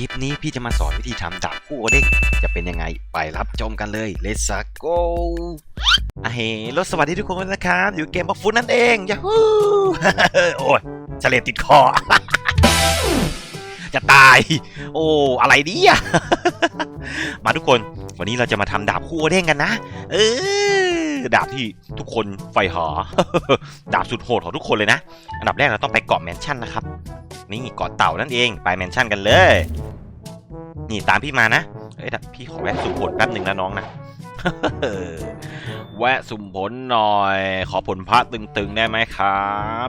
คลิปนี้พี่จะมาสอนวิธีทำดาบคู่เด้งจะเป็นยังไงไปรับชมกันเลย Let's go อะเฮ้รถสวัสดีทุกคนนะครับอยู่เกมบัฟฟุตนั่นเองยาฮูโอ้ยเฉลยติดคอ จะตาย โอ้ อะไรเนี่ยมาทุกคนวันนี้เราจะมาทำดาบคู่เด้งกันนะ เออดาบที่ทุกคนใฝ่หา ดาบสุดโหดของทุกคนเลยนะ อันดับแรกเราต้องไปเกาะแมนชั่นนะครับ นี่เกาะเต่านั่นเองไปแมนชั่นกันเลย นี่ตามพี่มานะเอ้ยพี่ขอแวะสุ่มผลแป๊บหนึ่งนะน้องนะแวะสุ่มผลหน่อย ขอผลพระตึงๆได้ไหมครับ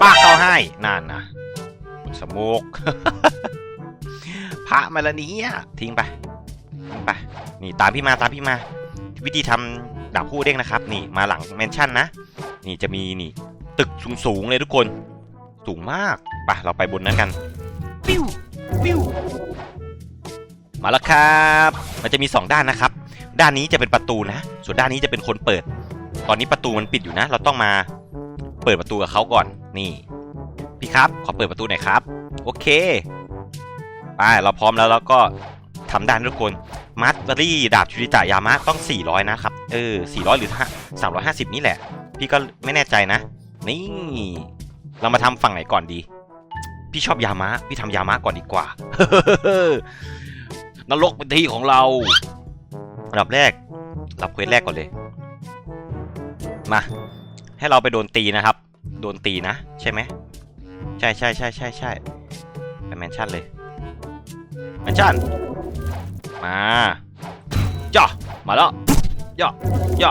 ป้าเข้าให้นั่นนะสโมกพระมาละเนี้ทิ้งไปทิ้งไป นี่ตามพี่มาตามพี่มา วิธีทำดาบคู่เด้งนะครับ นี่มาหลังแมนชั่นนะ นี่จะมีนี่ ตึกสูงๆเลยทุกคน สูงมากไปเราไปบนนั้นกันปิ้วปิ้วมาแล้วครับ มันจะมี 2 ด้านนะครับ ด้านนี้จะเป็นประตูนะ ส่วนด้านนี้จะเป็นคนเปิด ตอนนี้ประตูมันปิดอยู่นะ เราต้องมาเปิดประตูกับเขาก่อน นี่ พี่ครับ ขอเปิดประตูหน่อยครับ โอเค ไป เราพร้อมแล้วแล้วก็ทำด้านทุกคน มัตเตอรี่ดาบชูริตะยามะต้อง 400 นะครับ เออ 400 หรือ 350 นี่แหละ พี่ก็ไม่แน่ใจนะ นี่ เรามาทำฝั่งไหนก่อนดี พี่ชอบยามะพี่ทำยามะก่อนดีกว่านรกเป็นที่ของเราอันดับแรกรับเควสแรกก่อนเลย มา ให้เราไปโดนตีนะครับ โดนตีนะ ใช่ไหมใช่ใช่ใช่ใช่ใช่ไปแมนชั่นเลยแมนชั่นมาย่อมาแล้วย่อย่อ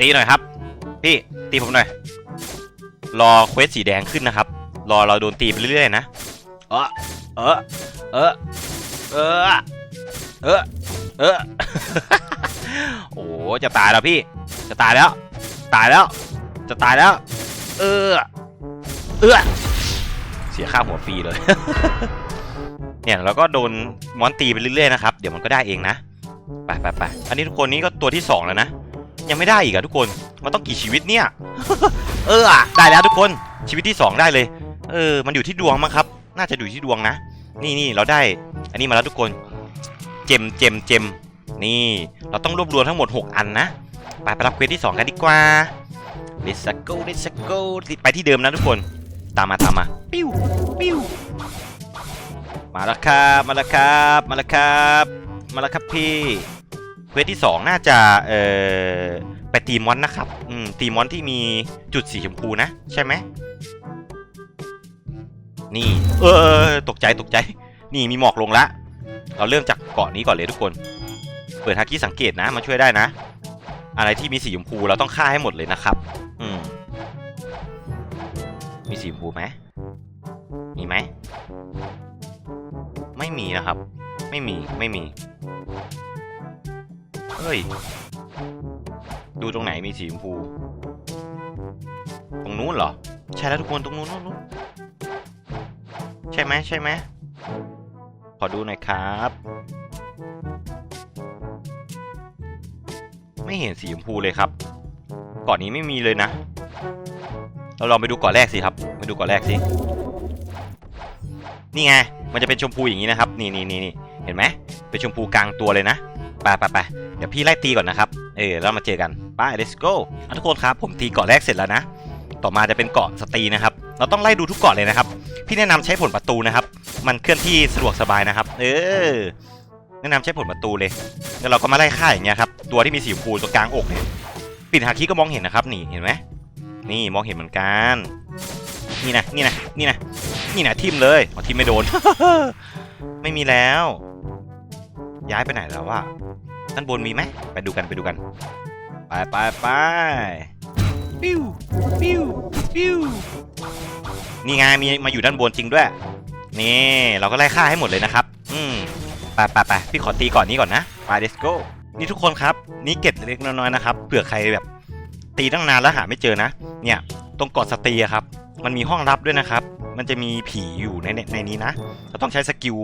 ตีหน่อยครับ พี่ตีผมหน่อย รอเควสสีแดงขึ้นนะครับ รอเราโดนตีไปเรื่อยๆนะ เออเออเออเออเออเออโอ้จะตายแล้วพี่ จะตายแล้ว ตายแล้ว จะตายแล้ว เออ เออ เสียค่าหัวฟรีเลย เนี่ยเราก็โดนมอนตีไปเรื่อยๆนะครับ เดี๋ยวมันก็ได้เองนะ ไปไปไปอันนี้ทุกคนนี้ก็ตัวที่สองแล้วนะ ยังไม่ได้อีกอะทุกคน มันต้องกี่ชีวิตเนี่ย เออได้แล้วทุกคนชีวิตที่สองได้เลย เออ มันอยู่ที่ดวงมั้งครับ น่าจะอยู่ที่ดวงนะ นี่นี่เราได้ อันนี้มาแล้วทุกคน เจมเจมเจมนี่ เราต้องรวบรวมทั้งหมด 6 อันนะ ไปไปรับเควสที่ 2 กันดีกว่า let's go let's go ไปที่เดิมนะทุกคน ตามมาตามมา ปิ้วปิ้วมาแล้วครับ มาแล้วครับ มาแล้วครับ มาแล้วครับพี่ เควสที่ 2 น่าจะเอ่อไปตีมอนนะครับอืมตีมอนที่มีจุดสีชมพูนะ ใช่ไหมนี่ เออตกใจตกใจ นี่มีหมอกลงละ เราเริ่มจากเกาะนี้ก่อนเลยทุกคน เปิดฮาคิสังเกตนะมาช่วยได้นะ อะไรที่มีสีชมพูเราต้องฆ่าให้หมดเลยนะครับ อืมมีสีชมพูไหมมีไหมไม่มีนะครับ ไม่มีไม่มี เฮ้ย ดูตรงไหนมีสีชมพู ตรงนู้นเหรอ ใช่แล้วทุกคนตรงนู้นนู้นใช่ไหมใช่ไหมขอดูหน่อยครับ ไม่เห็นสีชมพูเลยครับเกาะนนี้ไม่มีเลยนะ เราลองไปดูเกาะแรกสิครับไปดูเกาะแรกสิ นี่ไง มันจะเป็นชมพูอย่างนี้นะครับ นี่นี่นี่เห็นไหมเป็นชมพูกลางตัวเลยนะ ไปไปไป เดี๋ยวพี่ไล่ตีก่อนนะครับ เออแล้วมาเจอกันไป let's go ทุกคนครับ ผมตีเกาะแรกเสร็จแล้วนะ ต่อมาจะเป็นเกาะสตีนะครับ เราต้องไล่ดูทุกเกาะเลยนะครับ พี่แนะนำใช้ผลประตูนะครับ มันเคลื่อนที่สะดวกสบายนะครับ เออ แนะนำใช้ผลประตูเลย แล้วเราก็มาไล่ฆ่าอย่างเงี้ยครับ ตัวที่มีสีชมพูตรงกลางอกเนี่ย ปิดฮาคิก็มองเห็นนะครับ นี่เห็นไหมนี่มองเห็นเหมือนกัน นี่นะนี่นะนี่นะนี่นะทิมเลยอ๋อทิมไม่โดน ไม่มีแล้ว ย้ายไปไหนแล้ววะ ด้านบนมีไหมไปดูกันไปดูกัน ไปไปไปปิ้วปิ้วปิ้วนี่ไงมีมาอยู่ด้านบนจริงด้วย นี่เราก็ไล่ฆ่าให้หมดเลยนะครับ อืมไปไปไปพี่ขอตีก่อนนี้ก่อนนะไป let's go นี่ทุกคนครับ นี่เก็ดเล็กน้อยๆนะครับเผื่อใครแบบ ตีตั้งนานแล้วหาไม่เจอนะ เนี่ย ตรงเกาะสตรีอะครับ มันมีห้องลับด้วยนะครับ มันจะมีผีอยู่ในในในนี้นะเราต้องใช้สกิล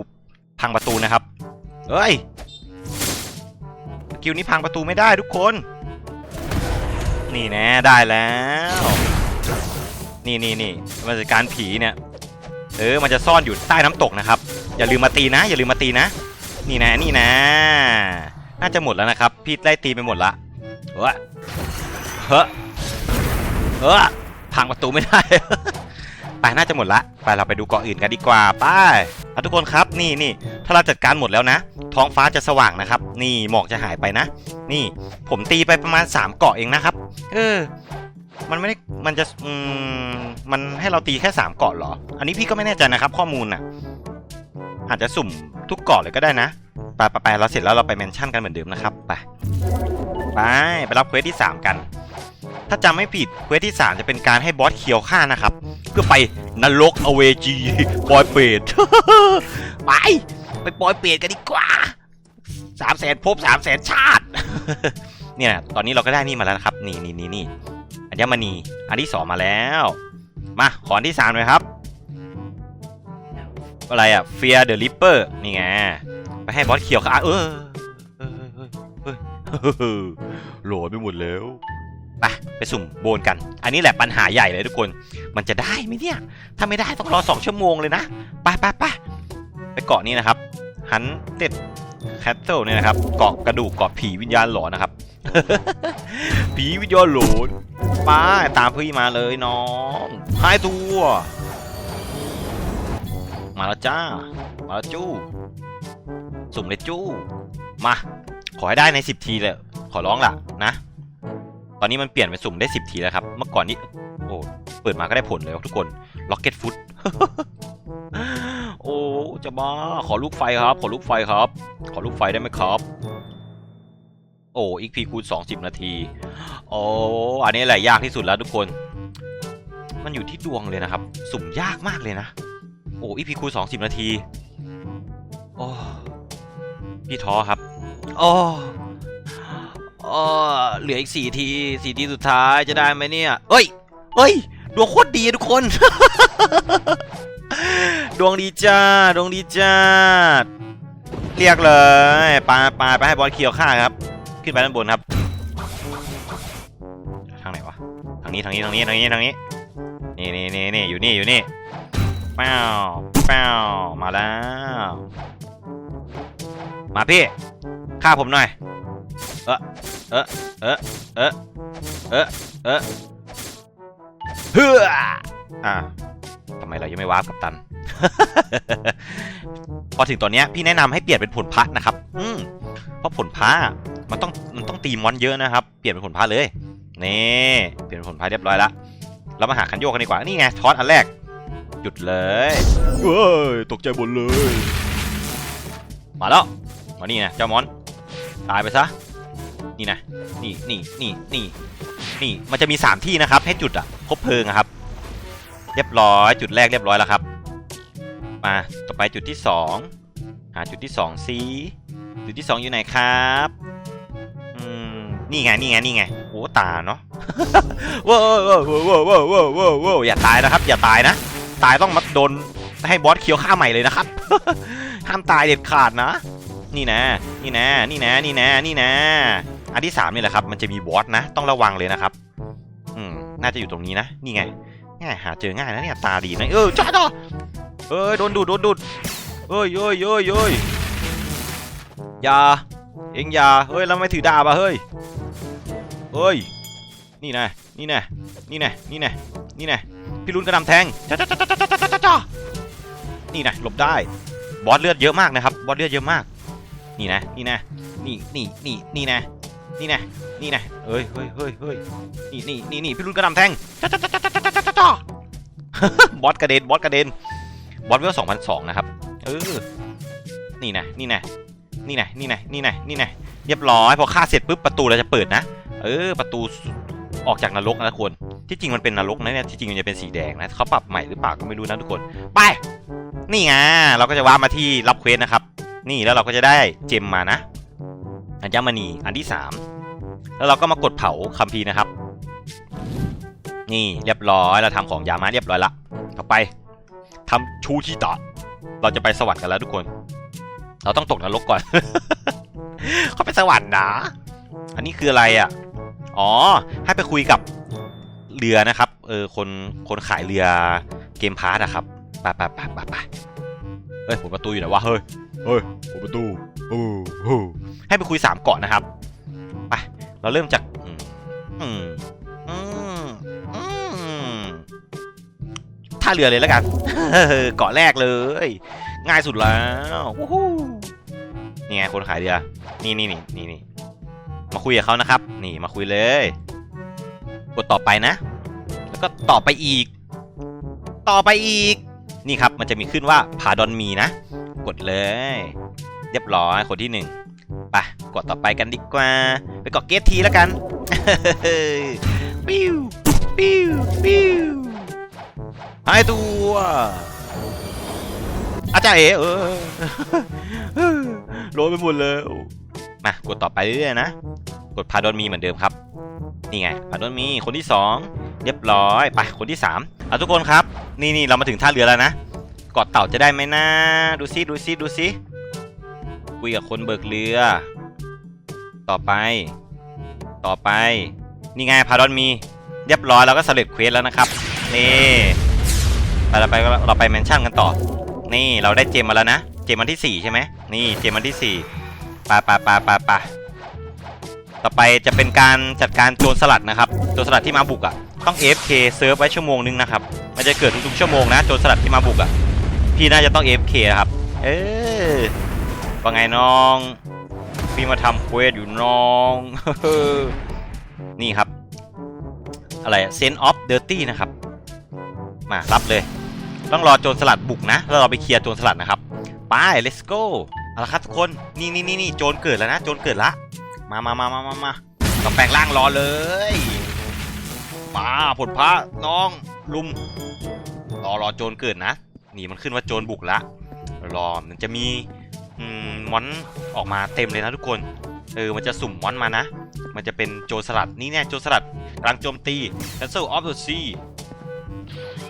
พังประตูนะครับเอ้ยส กิลนี้พังประตูไม่ได้ทุกคน นี่แน่ได้แล้ว นี่นี่นี่มันจะการผีเนี่ย เออ มันจะซ่อนอยู่ใต้น้ำตกนะครับ อย่าลืมมาตีนะ อย่าลืมมาตีนะ นี่นะนี่นะ น่าจะหมดแล้วนะครับ พี่ไล่ตีไปหมดละเฮ้ยเฮ้ยเฮ้ยพังประตูไม่ได้ ไปน่าจะหมดละ ไปเราไปดูเกาะอื่นกันดีกว่าไปอะทุกคนครับนี่นี่ถ้าเราจัดการหมดแล้วนะ ท้องฟ้าจะสว่างนะครับ นี่หมอกจะหายไปนะ นี่ผมตีไปประมาณ 3 เกาะเองนะครับ เออ มันไม่ได้มันจะอืมมันให้เราตีแค่ 3 เกาะเหรอ อันนี้พี่ก็ไม่แน่ใจนะครับ ข้อมูลน่ะ อาจจะสุ่มทุกเกาะเลยก็ได้นะไปไปไปเราเสร็จแล้วเราไปแมนชั่นกันเหมือนเดิมนะครับไปไปไปรับเควสที่ 3 กันถ้าจำไม่ผิดเควสที่ 3 จะเป็นการให้บอสเคียวฆ่านะครับ พื่อไปนรกอเวจีปอยเปรตไปไปปอยเปรตกันดีกว่าสามแสนภพสามแสนชาติ เนี่ย ตอนนี้เราก็ได้นี่มาแล้วนะครับ นี่นี่นี่นี่อัญมณีอันที่สองมาแล้ว มาขอนที่สามเลยครับ อะไรอะ Fear the Reaper นี่ไงไปให้บอสเขียวค่ะเออเออเออเออเออโหลดไปหมดแล้ว ไปไปสุ่มโบนกัน อันนี้แหละปัญหาใหญ่เลยทุกคน มันจะได้ไหมเนี่ย ถ้าไม่ได้ต้องรอสองชั่วโมงเลยนะ ไปไปไปไปเกาะนี้นะครับ ฮันเต็ดแคทเทิลเนี่ยนะครับ เกาะกระดูกเกาะผีวิญญาณหลอนนะครับ ผีวิญญาณหลอนไปตามพี่มาเลยน้องหายตัว มาแล้วจ้า มาแล้วจู้ สุ่มเลยจู้ มา ขอให้ได้ใน 10 ทีเลย ขอร้องล่ะนะ ตอนนี้มันเปลี่ยนเป็นสุ่มได้10ทีแล้วครับ เมื่อก่อนนี้ โอ้ เปิดมาก็ได้ผลเลยครับทุกคน Rocket Foot โอ้ จะมาขอลูกไฟครับ ขอลูกไฟครับ ขอลูกไฟได้ไหมครับ โอ้อีกพีคูณ20 นาที โอ้ อันนี้แหละยากที่สุดแล้วทุกคน มันอยู่ที่ดวงเลยนะครับ สุ่มยากมากเลยนะ โอ้อีพีคูณ20 นาที โอ้ พี่ท้อครับ โอ้ โอ้เหลืออีกสี่ทีสี่ทีสุดท้ายจะได้ไหมเนี่ยเอ้ยเอ้ย ดวงโคตรดีทุกคน ดวงดีจ้า ดวงดีจ้า เรียกเลยปาปาไปให้บอลเคียวฆ่าครับ ขึ้นไปด้านบนครับ ทางไหนวะ ทางนี้ ทางนี้ ทางนี้ ทางนี้ ทางนี้ นี่นี่นี่นี่อยู่นี่ อยู่นี่แป้วแป้วมาแล้ว มาพี่ ฆ่าผมหน่อย เออเออเออเออเออเออเฮ้ออ่าทำไมเรายังไม่วาร์ปกับตัน พอถึงตอนเนี้ยพี่แนะนำให้เปลี่ยนเป็นผลพระนะครับ อืมเพราะผลพระมันต้องมันต้องตีมอนเยอะนะครับ เปลี่ยนเป็นผลพระเลยนี่เปลี่ยนเป็นผลพระเรียบร้อยแล้วเรามาหาคันโยกกันดีกว่า นี่ไงช้อนอันแรก หยุดเลยเฮ้ยตกใจหมดเลย มาแล้ว มานี่นะเจ้ามอน ตายไปซะ นี่นะนี่นี่นี่นี่นี่มันจะมี 3 ที่นะครับ ให้จุดอะคบเพลิงครับ เรียบร้อยจุดแรกเรียบร้อยแล้วครับ มาต่อไปจุดที่ 2 หาจุดที่2ซิจุดที่ 2 อยู่ไหนครับอืมนี่ไงนี่ไงนี่ไงโอ้ตาเนาะว้าวว้าวว้าวว้าวว้าวว้าวว้าวอย่าตายนะครับ อย่าตายนะ ตายต้องมาโดนให้บอสเคียวฆ่าใหม่เลยนะครับห้ามตายเด็ดขาดนะ นี่นะ นี่นะ นี่นะ นี่นะ นี่นะ อันที่สามนี่แหละครับ มันจะมีบอสนะ ต้องระวังเลยนะครับ อืม น่าจะอยู่ตรงนี้นะ นี่ไงง่ายหาเจอง่ายนะเนี่ยตาดีนะเออจ้าจ้าเอ้ยโดนดูดโดนดูดเอ้ยเอ้ยเอ้ยเอ้ยอย่าเอ็งอย่าเฮ้ยแล้วไม่ถือดาบอะเฮ้ยเฮ้ยนี่นะนี่นะนี่นะนี่นะนี่นะพี่รุนกระดำแทงจ้าจ้าจ้าจ้าจ้าจ้าจ้านี่นะหลบได้บอสเลือดเยอะมากนะครับบอสเลือดเยอะมาก นี่นะนี่นะนี่นี่นี่นี่นะ นี่นะนี่นะเฮ้ยเฮ้ยเฮ้ยเฮ้ยนี่นี่นี่นี่พี่รุ่นกระดำแทงจ้าจ้าจ้าจ้าจ้าจ้าจ้าบอสกระเด็นบอสกระเด็นบอสเวลสองพันสองนะครับเออนี่นะนี่นะนี่นะนี่นะนี่นะนี่นะเรียบร้อยพอฆ่าเสร็จปุ๊บประตูเราจะเปิดนะ เออ ประตูออกจากนรกนะทุกคนที่จริงมันเป็นนรกนะเนี่ยที่จริงมันจะเป็นสีแดงนะเขาปรับใหม่หรือเปล่าก็ไม่รู้นะทุกคน ไป นี่ไงเราก็จะว้ามาที่รับเควสนะครับ นี่แล้วเราก็จะได้เจมมานะ อัญมณีอันที่ 3 แล้วเราก็มากดเผาคัมภีร์นะครับ นี่เรียบร้อยเราทำของยามาเรียบร้อยละต่อไปทำชูชิตะเราจะไปสวรรค์กันแล้วทุกคน เราต้องตกนรกก่อน เขาไปสวรรค์นะอันนี้คืออะไรอะ อ๋อ ให้ไปคุยกับเรือนะครับ เออ คน คนขายเรือเกมพาร์ตอะครับไปไปไปไปไปเฮ้ยเปิดประตูอยู่ไหนวะ เฮ้ย เฮ้ยเปิดประตูโอ้โหให้ไปคุยสามเกาะนะครับไปเราเริ่มจากอืมอืมอืมท่าเรือเลยแล้วกันเกาะแรกเลย ง่ายสุดแล้วนี่ไงคนขายเรือนี่นี่นี่นี่นี่มาคุยกับเขานะครับ นี่มาคุยเลย กดต่อไปนะ แล้วก็ต่อไปอีก ต่อไปอีก นี่ครับมันจะมีขึ้นว่าผาดอนมีนะ กดเลย เรียบร้อยคนที่หนึ่งไปกดต่อไปกันดีกว่า ไปกดเกตทีแล้วกันปิ้วปิ้วปิ้วหายตัวอาจารย์เอ๋เออโรยไปหมดเลยมากดต่อไปเรื่อยๆนะ กดพาดอนมีเหมือนเดิมครับ นี่ไงพาดอนมีคนที่สองเรียบร้อยไปคนที่สามเอาทุกคนครับ นี่นี่เรามาถึงท่าเรือแล้วนะเกาะเต่าจะได้ไหมนะ ดูซิดูซิดูซิคุยกับคนเบิกเรือ ต่อไป ต่อไป นี่ไงพาดอนมี เรียบร้อยเราก็สำเร็จเควสแล้วนะครับ นี่ไปเราไปเราไปแมนชั่นกันต่อ นี่เราได้เจมมาแล้วนะ เจมอันที่สี่ใช่ไหมนี่เจมอันที่สี่ไปไปไปไปไปต่อไปจะเป็นการจัดการโจรสลัดนะครับ โจรสลัดที่มาบุกอะ ต้อง AFK เซิร์ฟไว้ชั่วโมงนึงนะครับ มันจะเกิดทุกๆชั่วโมงนะ โจรสลัดที่มาบุกอะ พี่น่าจะต้อง AFK นะครับ เออว่าไงน้อง พี่มาทำเควสอยู่น้อง นี่ครับ อะไรเซนออฟเดอร์ตี้นะครับ มารับเลย ต้องรอโจรสลัดบุกนะ แล้วเราไปเคลียร์โจรสลัดนะครับ ไป let's go เอาละครับทุกคน นี่นี่นี่นี่โจรเกิดแล้วนะ โจรเกิดละ มามามามามามาเราแปลงร่างรอเลย มาผลพระน้องลุมรอรอโจรเกิดนะ นี่มันขึ้นว่าโจรบุกละรอมันจะมีมมอนออกมาเต็มเลยนะทุกคน เออ มันจะสุ่มมอนมานะ มันจะเป็นโจรสลัด นี่เนี่ยโจรสลัดกำลังโจมตี Cancel of the Sea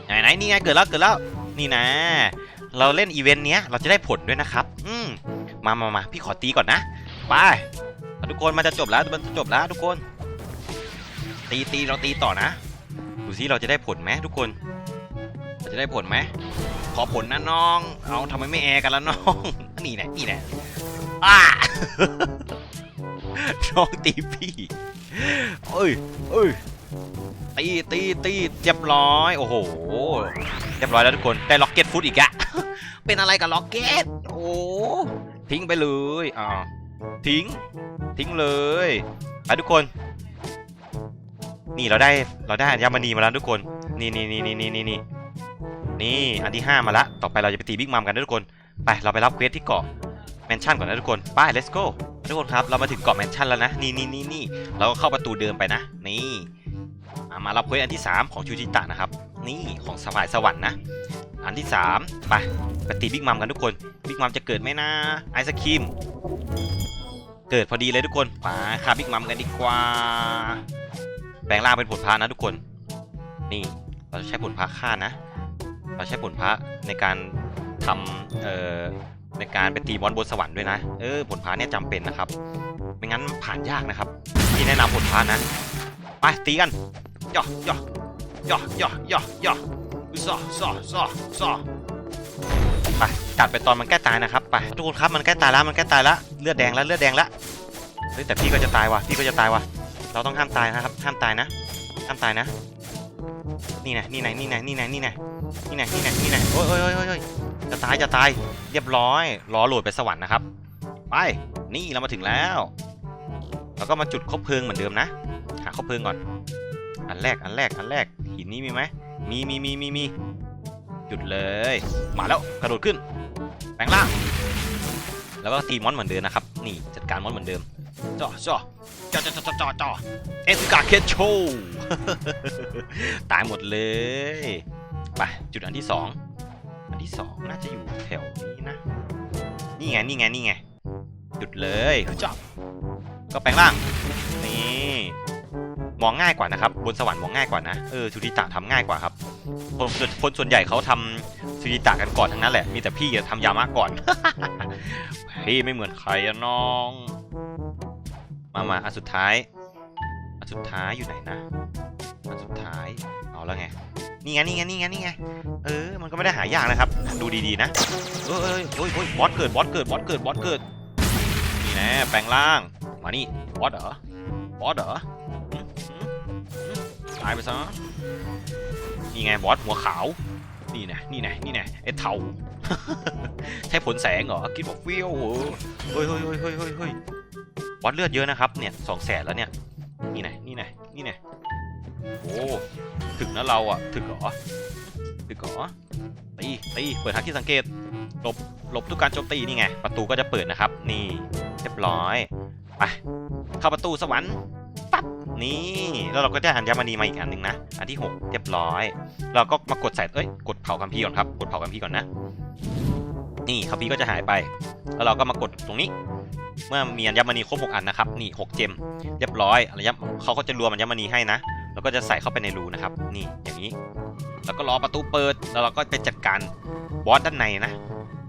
ไหนไหนนี่ไงเกิดแล้วเกิดแล้ว นี่นะ เราเล่นอีเวนต์เนี้ยเราจะได้ผลด้วยนะครับ อืมมามามาพี่ขอตีก่อนนะ ไป ทุกคนมันจะจบแล้วมันจะจบแล้วทุกคน ตีตีเราตีต่อนะ ดูซิเราจะได้ผลไหมทุกคน เราจะได้ผลไหม ขอผลนะน้อง เอาทำไมไม่แอร์กันแล้วน้อง นี่แหละนี่แหละอ้าน้องตีพี่เอ้ยเอ้ยตีตีตีเรียบร้อย โอ้โหเรียบร้อยแล้วทุกคนได้ล็อกเก็ตฟุตอีกอะเป็นอะไรกับล็อกเก็ตโอ้ทิ้งไปเลยอ่าทิ้ง ทิ้งเลยไปทุกคน นี่เราได้เราได้อัญมณีมาแล้วทุกคน นี่นี่นี่นี่นี่นี่ นี่อันที่ 5 มาละ ต่อไปเราจะไปตีบิ๊กมัมกันนะทุกคน ไปเราไปรับเควสที่เกาะแมนชั่นก่อนนะทุกคนไป let's go ทุกคนครับเรามาถึงเกาะแมนชั่นแล้วนะ นี่นี่นี่นี่เราก็เข้าประตูเดิมไปนะ นี่มารับเควสอันที่ 3 ของชูจิตะนะครับ นี่ของสวายสวรรค์นะ อันที่ 3 ไปไปตีบิ๊กมัมกันทุกคน บิ๊กมัมจะเกิดไหมนะ ไอศครีม เกิดพอดีเลยทุกคนไปฆ่าบิ๊กมัมกันดีกว่า แปลงร่างเป็นผลพระนะทุกคน นี่เราจะใช้ผลพระฆ่านะ เราใช้ผลพระในการทำเอ่อในการไปตีบอลบนสวรรค์ด้วยนะ เออผลพระเนี่ยจำเป็นนะครับ ไม่งั้นผ่านยากนะครับ ที่แนะนำผลพระนะ ไปตีกันย่อย่อย่อย่อย่อย่อซอซอซอซอไปกัดไปตอนมันใกล้ตายนะครับไปทุกคนครับมันใกล้ตายแล้วมันใกล้ตายแล้วเลือดแดงแล้วเลือดแดงแล้วเฮ้ยแต่พี่ก็จะตายว่ะพี่ก็จะตายว่ะเราต้องห้ามตายนะครับห้ามตายนะห้ามตายนะ นี่ไงนี่ไงนี่ไงนี่ไงนี่ไง นี่ไงนี่ไงนี่ไงโอ้ยโอ้ยโอ้ยโอ้ยจะตายจะตายเรียบร้อยรอโหลดไปสวรรค์นะครับ ไปนี่เรามาถึงแล้วแล้วก็มาจุดคบเพลิงเหมือนเดิมนะ หาคบเพลิงก่อน อันแรกอันแรกอันแรกหินนี้มีไหมมีมีมีมีมีหยุดเลย มาแล้วกระโดดขึ้นแปลงร่าง แล้วก็ตีมอนเหมือนเดิมนะครับ นี่จัดการมอนเหมือนเดิมจ่อจ่อจ่อจ่อจ่อจ่อจ่อเอสกาเคชโชตายหมดเลย ไปจุดอันที่สองอันที่สองน่าจะอยู่แถวนี้นะ นี่ไงนี่ไงนี่ไงหยุดเลยจ่อก็แปลงร่างนี่มองง่ายกว่านะครับบนสวรรค์มองง่ายกว่านะเออชูริตะทำง่ายกว่าครับคนส่วนคนส่วนใหญ่เขาทำชูริตะกันก่อนทั้งนั้นแหละมีแต่พี่อะทำยามะก่อนพี่ไม่เหมือนใครอะน้อง มามาอันสุดท้ายอันสุดท้ายอยู่ไหนนะอันสุดท้ายเอาแล้วไง นี่ไงนี่ไงนี่ไงนี่ไงเออมันก็ไม่ได้หายากนะครับ ดูดีๆนะเออเออเฮ้ยเฮ้ยบอสเกิดบอสเกิดบอสเกิดบอสเกิดนี่แน่แปลงร่างมานี่บอสเหรอบอสเหรอตายไปซะนี่ไงบอสหัวขาวนี่ไงนี่ไงนี่ไงไอ้เทาใช้ผลแสงเหรอคิดว่าเฟี้ยวเหรอเฮ้ยเฮ้ยเฮ้ยเฮ้ยเฮ้ยเฮ้ยบอสเลือดเยอะนะครับเนี่ยสองแสนแล้วเนี่ยนี่ไงนี่ไงนี่ไงโอ้ ถึกนะเราอะ ถึกหรอ ถึกหรอ ตี ตี เปิดทางที่สังเกต หลบ หลบทุกการโจมตีนี่ไง ประตูก็จะเปิดนะครับ นี่ เรียบร้อย ไป เข้าประตูสวรรค์ ปั๊บ นี่ แล้วเราก็ได้อัญมณีมาอีกอันหนึ่งนะ อันที่หกเรียบร้อย เราก็มากดใส่เอ้ย กดเผาคัมภีร์ก่อนครับ กดเผาคัมภีร์ก่อนนะ นี่คัมภีร์ก็จะหายไป แล้วเราก็มากดตรงนี้เมื่อมีอัญมณีครบ6อันนะครับ นี่ 6 เจม เรียบร้อยอัญมเขาก็จะรวมอัญมณีให้นะ แล้วก็จะใส่เข้าไปในรูนะครับ นี่อย่างนี้ แล้วก็รอประตูเปิด แล้วเราก็ไปจัดการบอสด้านในนะ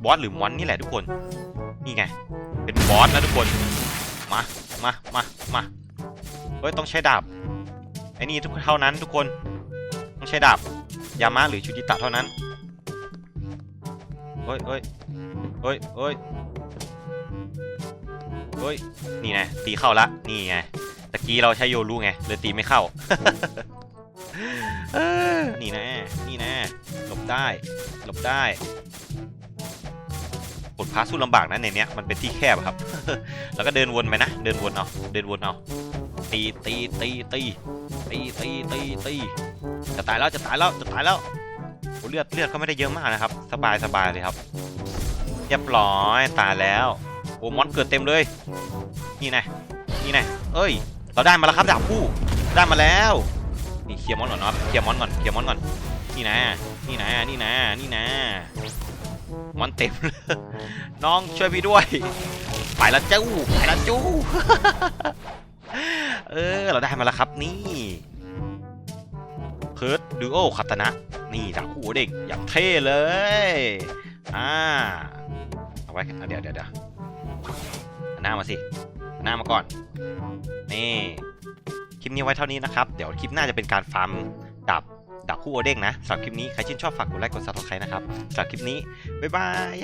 บอสหรือมอนนี่แหละทุกคน นี่ไง เป็นบอสนะทุกคน มา มา มา มาเฮ้ยต้องใช้ดาบ ไอ้นี่ทุกเท่านั้นทุกคน ต้องใช้ดาบ ยามาหรือชูจิตะเท่านั้นเฮ้ยเฮ้ยเฮ้ยเฮ้ยเฮ้ย นี่ไงตีเข้าละ นี่ไง ตะกี้เราใช้โยรูไงเลยตีไม่เข้าเออนี่นะนี่นะหลบได้หลบได้กดพาสู้ลำบากนะในเนี้ยมันเป็นที่แคบอะครับ แล้วก็เดินวนไปนะ เดินวนเอา เดินวนเอา ตีตีตีตีตีตีตีตีจะตายแล้วจะตายแล้วจะตายแล้วโอ้เลือดเลือดเขาไม่ได้เยอะมากนะครับ สบายสบายเลยครับเรียบร้อยตายแล้วโอ้มอนเกิดเต็มเลย นี่นะนี่นะเอ้ย เราได้มาแล้วครับดาบคู่ได้มาแล้วนี่เคลียร์มอนก่อนเนาะเคลียร์มอนก่อนเคลียร์มอนก่อนนี่นะนี่นะนี่นะนี่นะมอนเต็มเลยน้องช่วยพี่ด้วยไปละจู้ไปละจู้เออเราได้มาแล้วครับนี่เคิร์ดดูโอคาตานะนี่ดาบคู่เด็กอย่างเท่เลยอ่าเอาไว้เดี๋ยวเดี๋ยวเดี๋ยวหน้ามาสิ น้ามาก่อน นี่คลิปนี้ไว้เท่านี้นะครับ เดี๋ยวคลิปหน้าจะเป็นการฟาร์มดับดับคู่โอเด้งนะสำหรับคลิปนี้ ใครชื่นชอบฝากกดไลค์กดซับสไครต์นะครับสำหรับคลิปนี้ บ๊ายบาย